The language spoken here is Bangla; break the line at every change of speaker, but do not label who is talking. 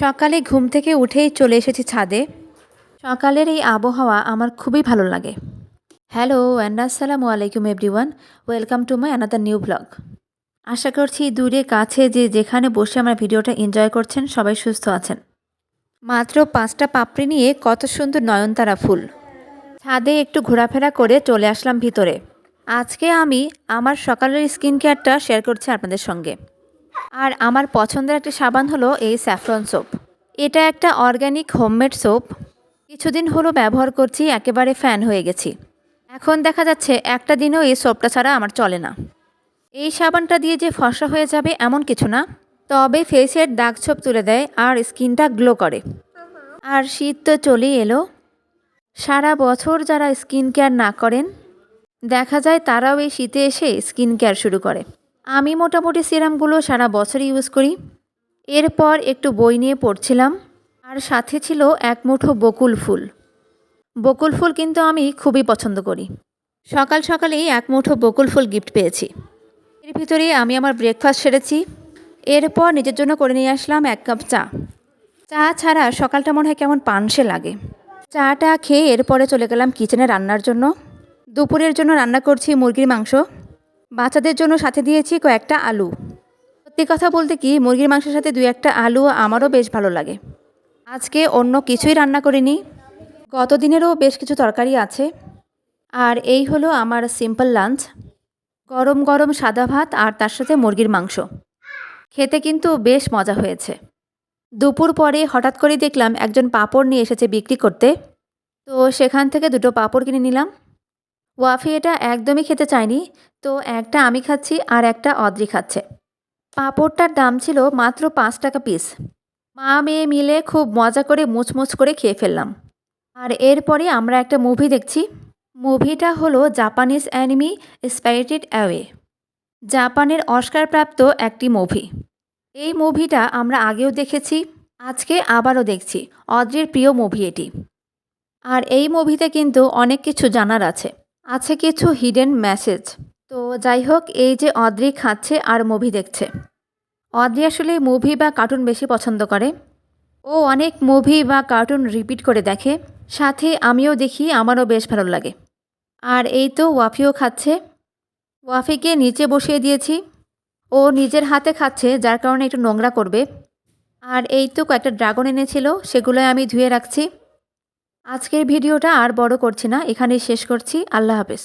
সকালে ঘুম থেকে উঠেই চলে এসেছি ছাদে। সকালের এই আবহাওয়া আমার খুবই ভালো লাগে। হ্যালো অ্যান্ড আসসালামু আলাইকুম everyone welcome to my another new blog আশা করছি দূরে কাছে যে যেখানে বসে আমার ভিডিওটা এনজয় করছেন সবাই সুস্থ আছেন। মাত্র পাঁচটা পাপড়ি নিয়ে কত সুন্দর নয়নতারা ফুল। ছাদে একটু ঘোরাফেরা করে চলে আসলাম ভিতরে। আজকে আমি আমার সকালের স্কিন কেয়ারটা শেয়ার করছি আপনাদের সঙ্গে। আর আমার পছন্দের একটা সাবান হলো এই স্যাফরন সোপ। এটা একটা অর্গ্যানিক হোমমেড সোপ। কিছুদিন হলো ব্যবহার করছি, একেবারে ফ্যান হয়ে গেছি। এখন দেখা যাচ্ছে একটা দিনও এই সোপটা ছাড়া আমার চলে না। এই সাবানটা দিয়ে যে ফসা হয়ে যাবে এমন কিছু না। তবে ফেসের দাগ ছোপ তুলে দেয় আর স্কিনটা গ্লো করে। আর শীত তো চলেই এলো। সারা বছর যারা স্কিন কেয়ার না করেন, দেখা যায় তারাও এই শীতে এসে স্কিন কেয়ার শুরু করে। আমি মোটামুটি সিরামগুলো সারা বছর ইউজ করি। এরপর একটু বই নিয়ে পড়ছিলাম, আর সাথে ছিল এক মুঠো বকুল ফুল। বকুল ফুল কিন্তু আমি খুবই পছন্দ করি। সকাল সকালেই এক মুঠো বকুল ফুল গিফট পেয়েছি। এর ভিতরে আমি আমার ব্রেকফাস্ট সেরেছি। এরপর নিজের জন্য করে নিয়ে আসলাম এক কাপ চা। চা ছাড়া সকালটা মনে হয় কেমন পানসে লাগে। চাটা খেয়ে এরপরে চলে গেলাম কিচেনে রান্নার জন্য। দুপুরের জন্য রান্না করছি মুরগির মাংস। বাচ্চাদের জন্য সাথে দিয়েছি কয়েকটা আলু। সত্যি কথা বলতে কি, মুরগির মাংসের সাথে দুই একটা আলু আমারও বেশ ভালো লাগে। আজকে অন্য কিছুই রান্না করিনি। গত দিনেরও বেশ কিছু তরকারি আছে। আর এই হলো আমার সিম্পল লাঞ্চ গরম গরম সাদা ভাত আর তার সাথে মুরগির মাংস। খেতে কিন্তু বেশ মজা হয়েছে। দুপুর পরে হঠাৎ করে দেখলাম একজন পাঁপড় নিয়ে এসেছে বিক্রি করতে। তো সেখান থেকে দুটো পাঁপড় কিনে নিলাম। ওয়াফি এটা একদমই খেতে চায়নি। তো একটা আমি খাচ্ছি আর একটা অদ্রি খাচ্ছে। পাঁপড়টার দাম ছিল মাত্র পাঁচ টাকা পিস মা মেয়ে মিলে খুব মজা করে মুচমুচ করে খেয়ে ফেললাম। আর এরপরে আমরা একটা মুভি দেখছি। মুভিটা হলো জাপানিজ অ্যানিমি স্পাইরিটেড অ্যাওয়ে জাপানের অস্কারপ্রাপ্ত একটি মুভি এই মুভিটা আমরা আগেও দেখেছি, আজকে আবারও দেখছি। অদ্রির প্রিয় মুভি এটি। আর এই মুভিতে কিন্তু অনেক কিছু জানার আছে। আছে কিছু হিডেন মেসেজ তো যাই হোক এই যে অদ্রি খাচ্ছে আর মুভি দেখছে। অদ্রি আসলে মুভি বা কার্টুন বেশি পছন্দ করে। ও অনেক মুভি বা কার্টুন রিপিট করে দেখে। সাথে আমিও দেখি, আমারও বেশ ভালো লাগে। আর এই তো ওয়াফিও খাচ্ছে। ওয়াফিকে নিচে বসিয়ে দিয়েছি। ও নিজের হাতে খাচ্ছে, যার কারণে একটু নোংরা করবে। আর এই তো কয়েকটা ড্রাগন এনেছিল সেগুলো আমি ধুয়ে রাখছি। আজকের ভিডিওটা আর বড় করছি না এখানেই শেষ করছি। আল্লাহ হাফেজ।